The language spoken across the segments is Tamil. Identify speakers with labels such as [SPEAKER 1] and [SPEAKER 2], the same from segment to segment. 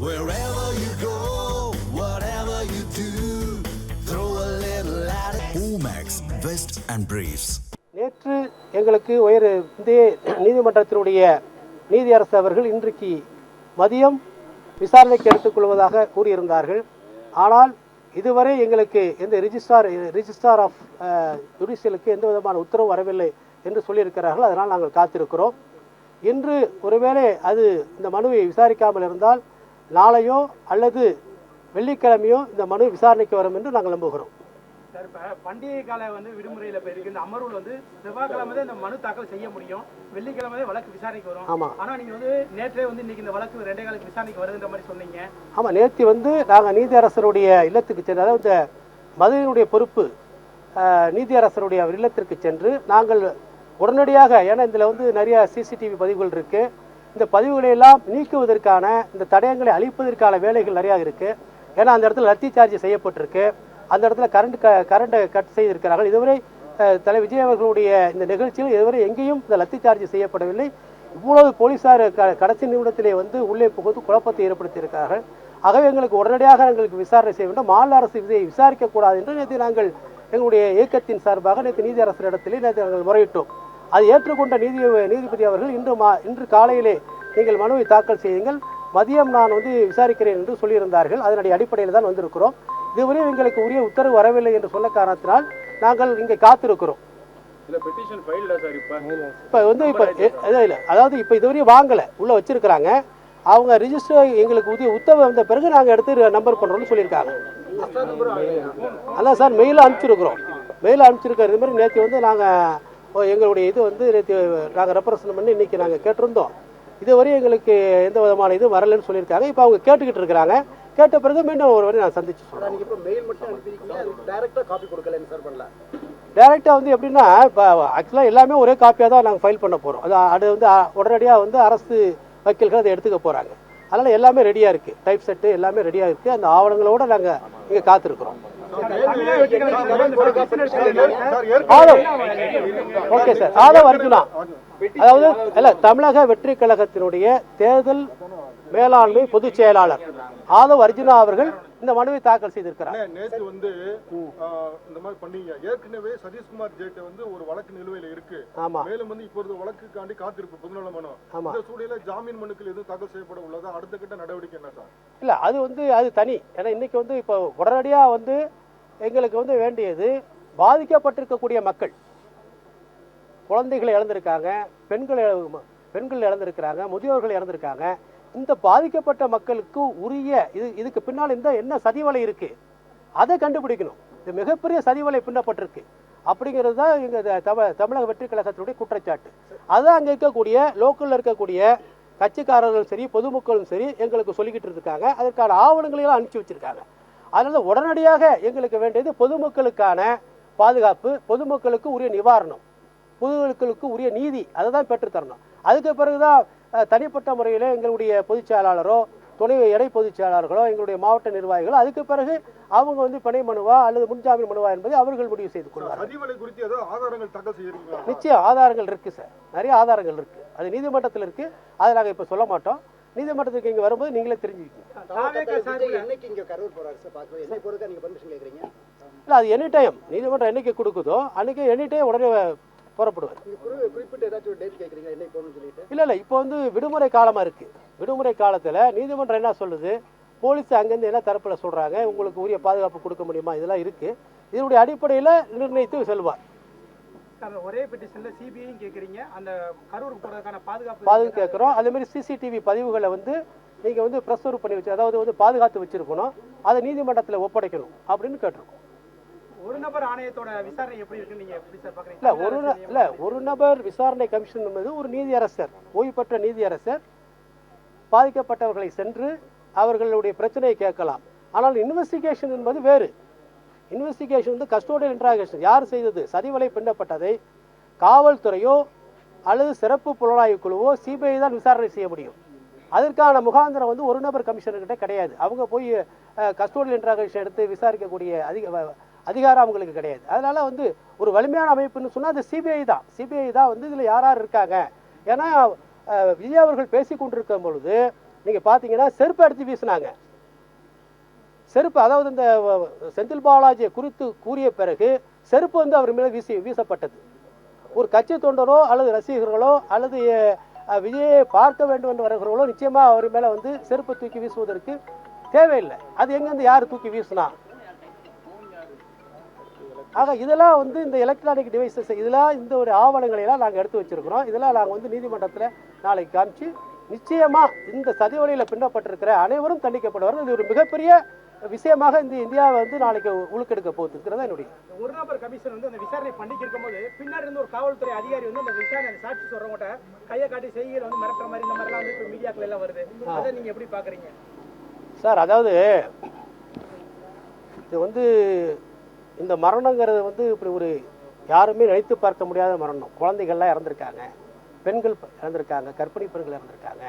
[SPEAKER 1] Wherever you go, whatever you do, throw a little at it. Omax, Vest and Briefs.
[SPEAKER 2] நேற்று எங்களுக்கு உயர் இந்திய நீதிமன்றத்தினுடைய நீதியரசு அவர்கள் இன்றைக்கு மதியம் விசாரணைக்கு எடுத்துக்கொள்வதாக கூறியிருந்தார்கள் ஆனால் இதுவரை எங்களுக்கு எந்த ரிஜிஸ்ட்ரார் ரிஜிஸ்ட்ரார் ஆஃப் ஜுடிஷியலுக்கு எந்த விதமான உத்தரவு வரவில்லை என்று சொல்லியிருக்கிறார்கள் அதனால் நாங்கள் காத்திருக்கிறோம் இன்று ஒருவேளை அது இந்த மனுவை விசாரிக்காமல் இருந்தால் நாளையோ அல்லது வெள்ளிக்கிழமையோ இந்த மனு விசாரணைக்கு வரும் என்று நாங்கள் நம்புகிறோம்.
[SPEAKER 3] சார் இப்போ பண்டிகை கால வந்து விடுமுறையில் இப்போ இருக்கு இந்த அமர்வுல வந்து செவ்வாய்க்கிழமை தான் இந்த மனு தாக்கல் செய்ய முடியும். வெள்ளிக்கிழமை தான் வழக்கு விசாரணைக்கு வரும்.
[SPEAKER 2] ஆமா.
[SPEAKER 3] ஆனா நீங்க வந்து நேற்றே வந்து இன்னைக்கு இந்த வழக்கு ரெண்டே காலுக்கு விசாரணைக்கு வருதுன்ற மாதிரி சொன்னீங்க.
[SPEAKER 2] ஆமாம் நேற்று வந்து நாங்கள் நீதியரசருடைய இல்லத்துக்கு சென்று அதாவது இந்த மதுரையினுடைய பொறுப்பு அஹ், நீதியரசருடைய அவர் இல்லத்திற்கு சென்று நாங்கள் உடனடியாக ஏன்னா இதில் வந்து நிறைய சிசிடிவி பதிவுகள் இருக்குது இந்த பதிவுகளை எல்லாம் நீக்குவதற்கான இந்த தடயங்களை அழிப்பதற்கான வேலைகள் நிறையா இருக்குது ஏன்னா அந்த இடத்துல லத்தி சார்ஜ் செய்யப்பட்டிருக்கு. அந்த இடத்துல கரண்ட் க கரண்ட்டை கட் செய்திருக்கிறார்கள். இதுவரை தலை விஜய் அவர்களுடைய இந்த நிகழ்ச்சியில் இதுவரை எங்கேயும் இந்த லத்தி சார்ஜ் செய்யப்படவில்லை. இவ்வளவு போலீசார் க கடைசி நிமிடத்திலே வந்து உள்ளே புகுந்து குழப்பத்தை ஏற்படுத்தியிருக்கிறார்கள். ஆகவே எங்களுக்கு உடனடியாக எங்களுக்கு விசாரணை செய்ய வேண்டும். மாநில அரசு இதை விசாரிக்கக்கூடாது என்று நேற்று நாங்கள் எங்களுடைய இயக்கத்தின் சார்பாக நேற்று நீதியரசரிடத்திலே நேற்று நாங்கள் முறையிட்டோம். அது ஏற்றுக்கொண்ட நீதி நீதிபதி அவர்கள் இன்று மா இன்று காலையிலே நீங்கள் மனுவை தாக்கல் செய்யுங்கள். மதியம் நான் வந்து விசாரிக்கிறேன் என்று சொல்லியிருந்தார்கள். அதனுடைய அடிப்படையில் தான் வந்திருக்கிறோம். இதுவரை எங்களுக்கு உரிய உத்தரவு வரவில்லை என்று சொன்ன காரணத்தினால் நாங்கள் இங்கே காத்திருக்கிறோம்.
[SPEAKER 4] இப்ப.
[SPEAKER 2] இப்போ வந்து இப்போ இல்லை இல்லை. அதாவது இப்போ இதுவரையும் வாங்கலை. உள்ளே வச்சிருக்கிறாங்க. அவங்க ரிஜிஸ்டர் எங்களுக்கு உதவி உத்தரவு வந்த பிறகு நாங்கள் எடுத்து நம்பர் பண்ணுறோம்னு சொல்லியிருக்காங்க. அதான் சார் மெயிலில் அனுப்பிச்சிருக்கிறோம். மெயிலில் அனுப்பிச்சிருக்கிற இது மாதிரி நேற்று வந்து நாங்கள் எங்களுடைய இது வந்து நாங்கள் ரெப்ரசன்ட் பண்ணி இன்றைக்கி நாங்கள் கேட்டிருந்தோம். இதுவரை எங்களுக்கு எந்த விதமான இது வரலைன்னு சொல்லியிருக்காங்க. இப்போ அவங்க கேட்டுக்கிட்டு இருக்கிறாங்க. கேட்ட பிறகு மீண்டும் ஒரு வாட்டி நான் சந்திச்சு சொல்கிறேன்
[SPEAKER 5] இப்ப மெயில் மட்டும் அனுப்பியிருக்கீங்க. அது டைரக்டா காப்பி கொடுக்கலன்னு சார் பண்ணல.
[SPEAKER 2] டேரெக்டாக வந்து எப்படின்னா இப்போ ஆக்சுவலாக எல்லாமே ஒரே காப்பியாக தான் நாங்கள் ஃபைல் பண்ண போகிறோம் அது அது வந்து உடனடியாக வந்து அரசு வக்கீல்கள் அதை எடுத்துக்க போகிறாங்க அதனால் எல்லாமே ரெடியாக இருக்குது டைப் செட்டு எல்லாமே ரெடியாக இருக்குது அந்த ஆவணங்களோட நாங்கள் இங்கே காத்திருக்கிறோம். ஓகே சார் ஆதவ் அர்ஜுனா அதாவது இல்ல தமிழக வெற்றி கழகத்தினுடைய தேர்தல் மேலாண்மை பொதுச் செயலாளர் ஆதவ் அர்ஜுனா அவர்கள் இந்த மனுவை தாக்கல் செய்திருக்கிறார்
[SPEAKER 6] நேத்து வந்து இந்த மாதிரி பண்ணீங்க ஏற்கனவே சதீஷ்குமார் ஜெயிட்ட வந்து ஒரு வழக்கு நிலுவையில இருக்கு
[SPEAKER 2] ஆமா.
[SPEAKER 6] மேலும் வந்து இப்பொழுது வழக்குக்காண்டி காத்திருப்பு பொதுநல மனு
[SPEAKER 2] ஆமா.
[SPEAKER 6] இந்த சூழலில ஜாமீன் மனுக்கள் எதுவும் தாக்கல் செய்யப்பட உள்ளதா அடுத்த கட்ட நடவடிக்கை என்ன சார்
[SPEAKER 2] இல்ல அது வந்து அது தனி. ஏன்னா இன்னைக்கு வந்து இப்போ உடனடியா வந்து எங்களுக்கு வந்து வேண்டியது பாதிக்கப்பட்டிருக்கக்கூடிய மக்கள். குழந்தைகள் இழந்திருக்காங்க பெண்கள் பெண்கள் இழந்திருக்கிறாங்க முதியோர்கள் இறந்திருக்காங்க இந்த பாதிக்கப்பட்ட மக்களுக்கு உரிய இது இதுக்கு பின்னால் இந்த என்ன சதிவலை இருக்கு? அதை கண்டுபிடிக்கணும். இது மிகப்பெரிய சதிவலை பின்னப்பட்டிருக்கு. அப்படிங்கிறது தான் எங்கள் தமிழ தமிழக வெற்றி கழகத்தினுடைய குற்றச்சாட்டு. அதுதான் அங்கே இருக்கக்கூடிய லோக்கலில் இருக்கக்கூடிய கட்சிக்காரர்களும் சரி பொதுமக்களும் சரி எங்களுக்கு சொல்லிக்கிட்டு இருக்காங்க அதற்கான ஆவணங்களையெல்லாம் அனுப்பிச்சி வச்சிருக்காங்க. அதனால உடனடியாக எங்களுக்கு வேண்டியது பொதுமக்களுக்கான பாதுகாப்பு பொதுமக்களுக்கு உரிய நிவாரணம் பொதுமக்களுக்கு உரிய நீதி அதை தான் பெற்றுத்தரணும் அதுக்கு பிறகுதான் தனிப்பட்ட முறையில் எங்களுடைய பொதுச் செயலாளரோ துணை இணை பொதுச் செயலாளர்களோ எங்களுடைய மாவட்ட நிர்வாகிகளோ அதுக்கு பிறகு அவங்க வந்து பிணை மனுவா அல்லது முன்ஜாமீன் மனுவா என்பதை அவர்கள் முடிவு செய்து கொள்வார்கள். நிச்சயம் ஆதாரங்கள் இருக்கு சார் நிறைய ஆதாரங்கள் இருக்கு. அது நீதிமன்றத்தில் இருக்கு. அதை நாங்கள் இப்போ சொல்ல மாட்டோம். நீதிமன்றத்துக்கு இங்கே வரும்போது நீங்களே தெரிஞ்சுக்கிங்க இல்லை. அது எனி டைம் நீதிமன்றம் என்னைக்கு கொடுக்குதோ அன்னைக்கு எனி டைம் உடனே புறப்படுவார். இல்லை இல்லை இப்போ வந்து விடுமுறை காலமாக இருக்குது விடுமுறை காலத்தில் நீதிமன்றம் என்ன சொல்லுது? போலீஸ் அங்கேருந்து என்ன தரப்பில் சொல்கிறாங்க உங்களுக்கு உரிய பாதுகாப்பு கொடுக்க முடியுமா? இதெல்லாம் இருக்குது இதனுடைய அடிப்படையில் நிர்ணயித்து செல்வார்.
[SPEAKER 3] ஒரே பெட்டிஷன்ல சிபிஐயும் கேக்குறீங்க. அந்த கரூருக்கு போறதுக்கான பாதுகாப்பு
[SPEAKER 2] பாதுகாப்பு கேட்குறோம் அதேமாதிரி சிசிடிவி பதிவுகளை வந்து நீங்கள் வந்து ப்ரெஸ்வர்வ் பண்ணி வச்சு அதாவது வந்து பாதுகாத்து வச்சுருக்கணும். அதை நீதிமன்றத்தில் ஒப்படைக்கணும் அப்படின்னு கேட்டிருக்கோம்.
[SPEAKER 3] ஒரு நபர் ஆணையத்தோட விசாரணை எப்படி இருக்குன்னு நீங்க எப்படி சார் பாக்குறீங்க?
[SPEAKER 2] இல்லை ஒரு ந- இல்ல ஒரு நபர் விசாரணை கமிஷன் என்பது ஒரு நீதியரசர் ஓய்வு பெற்ற நீதியரசர் பாதிக்கப்பட்டவர்களை சென்று அவர்களுடைய பிரச்சனையை கேட்கலாம். ஆனால் இன்வெஸ்டிகேஷன் என்பது வேறு. இன்வெஸ்டிகேஷன் வந்து கஸ்டோடியல் இன்ட்ராகேஷன் யார் செய்தது? சதிவலை பின்னப்பட்டதை காவல்துறையோ அல்லது சிறப்பு புலனாய்வு குழுவோ சிபிஐ தான் விசாரணை செய்ய முடியும். அதற்கான முகாந்திரம் வந்து ஒரு நபர் கமிஷனர்கிட்ட கிடையாது. அவங்க போய் கஸ்டோடியல் இன்ட்ராகேஷன் எடுத்து விசாரிக்கக்கூடிய அதிக அதிகாரம் அவங்களுக்கு கிடையாது. அதனால வந்து ஒரு வலிமையான அமைப்புன்னு சொன்னால் அது சிபிஐ தான். சிபிஐ தான் வந்து இதில் யார் யார் இருக்காங்க? ஏன்னா விஜய் அவர்கள் பேசி கொண்டிருக்கும் பொழுது நீங்கள் பார்த்தீங்கன்னா செருப்பு அடித்து வீசினாங்க. செருப்பு அதாவது இந்த செந்தில் பாலாஜியை குறித்து கூறிய பிறகு செருப்பு வந்து அவர் மேலே வீசி வீசப்பட்டது. ஒரு கட்சி தொண்டரோ அல்லது ரசிகர்களோ அல்லது விஜயை பார்க்க வேண்டும் என்று வருகிறவர்களோ நிச்சயமாக அவர் மேலே வந்து செருப்பை தூக்கி வீசுவதற்கு தேவையில்லை. அது எங்கேருந்து யார் தூக்கி வீசினா? ஆக இதெல்லாம் வந்து இந்த எலக்ட்ரானிக் டிவைசஸ் இதெல்லாம் இந்த ஒரு ஆவணங்களை எல்லாம் நாங்கள் எடுத்து வச்சிருக்கிறோம். இதெல்லாம் நாங்கள் வந்து நீதிமன்றத்தில் நாளைக்கு காமிச்சு நிச்சயமாக இந்த சதி வழியில் பின்னப்பட்டிருக்கிற அனைவரும் தண்டிக்கப்படுவார்கள். இது ஒரு மிகப்பெரிய விஷயமாக இந்த இந்தியாவை வந்து நாளைக்கு உழுக்கெடுக்க போகுதுங்கிறதா என்னுடைய
[SPEAKER 3] ஒரு நபர் கமிஷன் வந்து அந்த விசாரணை பண்ணிட்டு இருக்கும்போது பின்னாடி இருந்து ஒரு காவல்துறை அதிகாரி வந்து அந்த விசாரணை சாட்சி சொல்றவங்க கையை காட்டி செய்கையில் வந்து மிரட்டுற மாதிரி இந்த மாதிரிலாம் வந்து இப்போ மீடியாக்கள் எல்லாம் வருது. அதை நீங்க எப்படி பாக்குறீங்க?
[SPEAKER 2] சார் அதாவது இது வந்து இந்த மரணங்கிறது வந்து இப்படி ஒரு யாருமே நினைத்து பார்க்க முடியாத மரணம். குழந்தைகள்லாம் இறந்துருக்காங்க பெண்கள் இறந்திருக்காங்க கர்ப்பிணி பெண்கள் இறந்திருக்காங்க.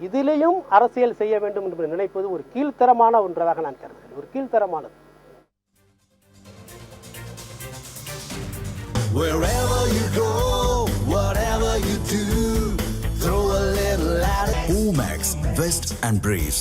[SPEAKER 2] இதிலேயும் அரசியல் செய்ய வேண்டும் என்று நினைப்பது ஒரு கீழ்த்தரமான ஒன்றதாக நான் கருதுகிறேன் ஒரு கீழ்த்தரமானது
[SPEAKER 1] Wherever you go, whatever you do, throw a little at it. Omax, Vest and Briefs.